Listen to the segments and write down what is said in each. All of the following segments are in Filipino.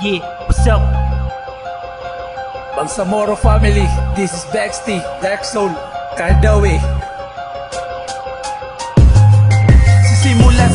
Yeah, what's up? Bangsamoro family, this is Baxty, Dark Soul, Cardawi.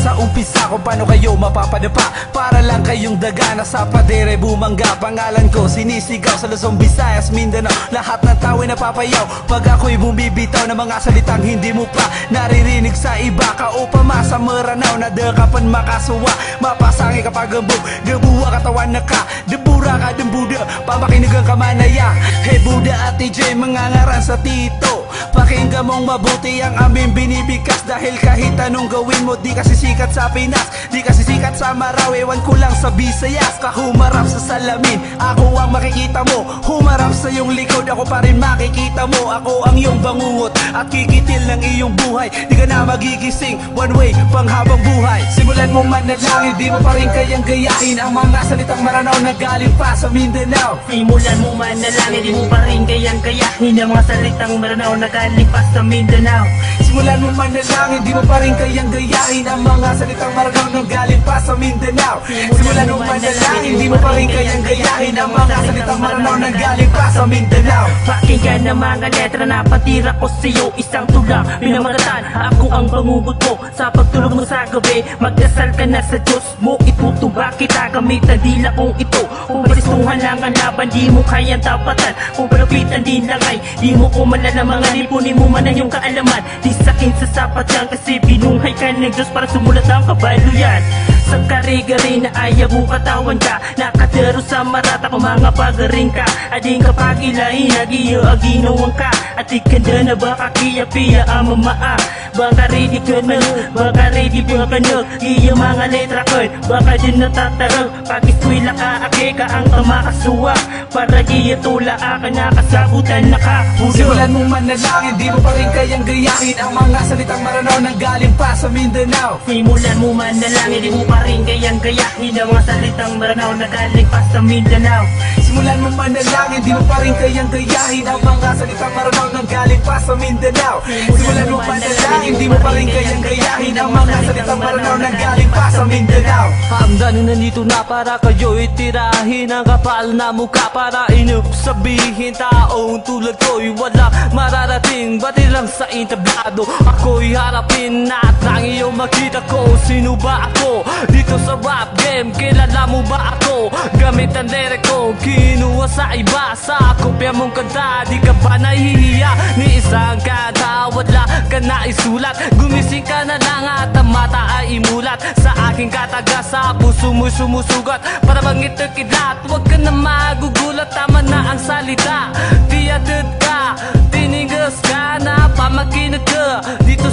Sa umpisa kung paano kayo mapapadapa? Para lang kayong dagana sa padere bumangga. Pangalan ko sinisigaw sa Luzon, Visayas, Mindanao. Lahat ng tao ay napapayaw. Pag ako'y bumibitaw ng mga salitang hindi mo pa Naririnig sa iba ka upama sa maranaw Na dekapan makasuwa. Mapasangi kapag gambog Gabuwa katawan na ka. Debura ka dembuda Pamakinigang kamanaya Hey Buddha at TJ mga ngaran sa tito Pakinggan mong mabuti ang aming binibigas Dahil kahit anong gawin mo Di kasi sikat sa Pinas Di kasi sikat sa Marawi Ewan ko lang sa Visayas. Kahumarap sa salamin. Ako ang makikita mo. Humarap sa iyong likod. Ako pa rin makikita mo. Ako ang iyong bangungot At kikitil ng iyong buhay. Di ka na magigising. One way panghabang buhay. Simulan mo manalangin Di mo pa rin kayang gayahin. Ang mga salitang maranaw na galing pa sa Mindanao. Simulan mo man na lang, hindi mo pa rin kayang kayahin Ang mga salitang maranaw na galing pa sa Mindanao. Simulan mo manalangin Di mo pa rin kayang gayahin. Ang mga salitang maranaw na galing pa sa Mindanao. Simulan mo manalangin Di mo pa rin kayang gayahin Ang mga salitang maranaw na galing pa sa Mindanao. Pakinggan ng mga letra na patira ko sa'yo Isang tulang. Pinamagatán Ako ang bangugot mo Sa pagtulog mo sa gabi Magdasal ka na sa Diyos mo. Itutumba kita gamit ang dila kong ito. Kung balistuhan lang ang laban Di mo kayang tapatan. Kung palapitan din lang ay Di mo ko malalamangan Lipunin mo man ang iyong kaalaman. Di sakin sa sapat yan Kasi binuhay ka ng Diyos Para sumulat ang kabaluyan sa karigari na ayaw mo katawan ka. Nakatero sa marata kung mga pagaring ka. Ading kapag ilahin Agiyo aginawang ka At ikanda na baka kiya-piya ang mamaa Baka ready ka na Baka ready ba ka na. Iyo mga letra ko Baka din natatarang. Pag eskwela ka Ake ka ang kamakasuwa Para iyo tula ka Nakasabutan na ka. Simulan mo manalangin Di mo pa rin kayang gayahin. Ang mga salitang maranaw na galing pa sa Mindanao. Simulan mo man na lang, hindi mo pa rin kayang gayahin. Ang mga salitang maranaw na galing pa sa Mindanao. Simulan mo manalangin Di mo pa rin kayang gayahin. Ang mga salitang maranaw na galing pa sa Mindanao. Simulan mo manalangin Di mo pa rin kayang gayahin Ang mga salitang maranaw na galing pa sa Mindanao Hamdan nandito na para kayo itirahin Ang kapal na mukha para inup sabihin Taong tulad ko'y wala mararating Bati lang sa entablado Ako'y harapin at ang iyong makita ko Sino ba ako? Dito sa rap game Kilala mo ba ako? Gamit ang lere ko Kinuha sa iba Sa kopya mong kanta Di ka ba nahihiya? Ni isang kanta Wala ka na isulat Gumising ka na lang at ang mata ay imulat Sa aking kataga sa puso mo'y sumusugat. Para bang ito kidlat Huwag ka na magugulat. Tama na ang salita. Tiyadad ka Tinigas ka na Pamakinig ka. Dito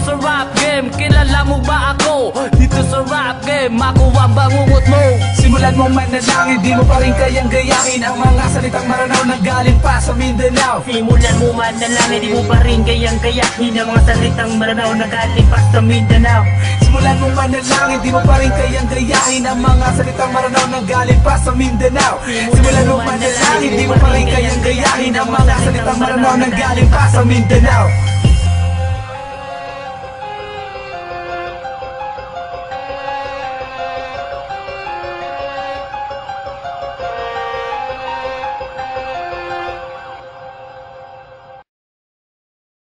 game Ako ang bangungot mo. Simulan mo manalangin Di mo pa rin kayang gayahin. Ang mga salitang maranaw na galing pa sa Mindanao. Simulan mo man na lang, hindi mo pa rin kayang gayahin. Ang mga salitang maranaw na galing pa sa Mindanao. Simulan mo manalangin Di mo pa rin kayang gayahin. Ang mga salitang maranaw na galing pa sa Mindanao. Simulan mo manalangin Di mo pa rin kayang gayahin. Ang mga salitang maranaw na galing pa sa Mindanao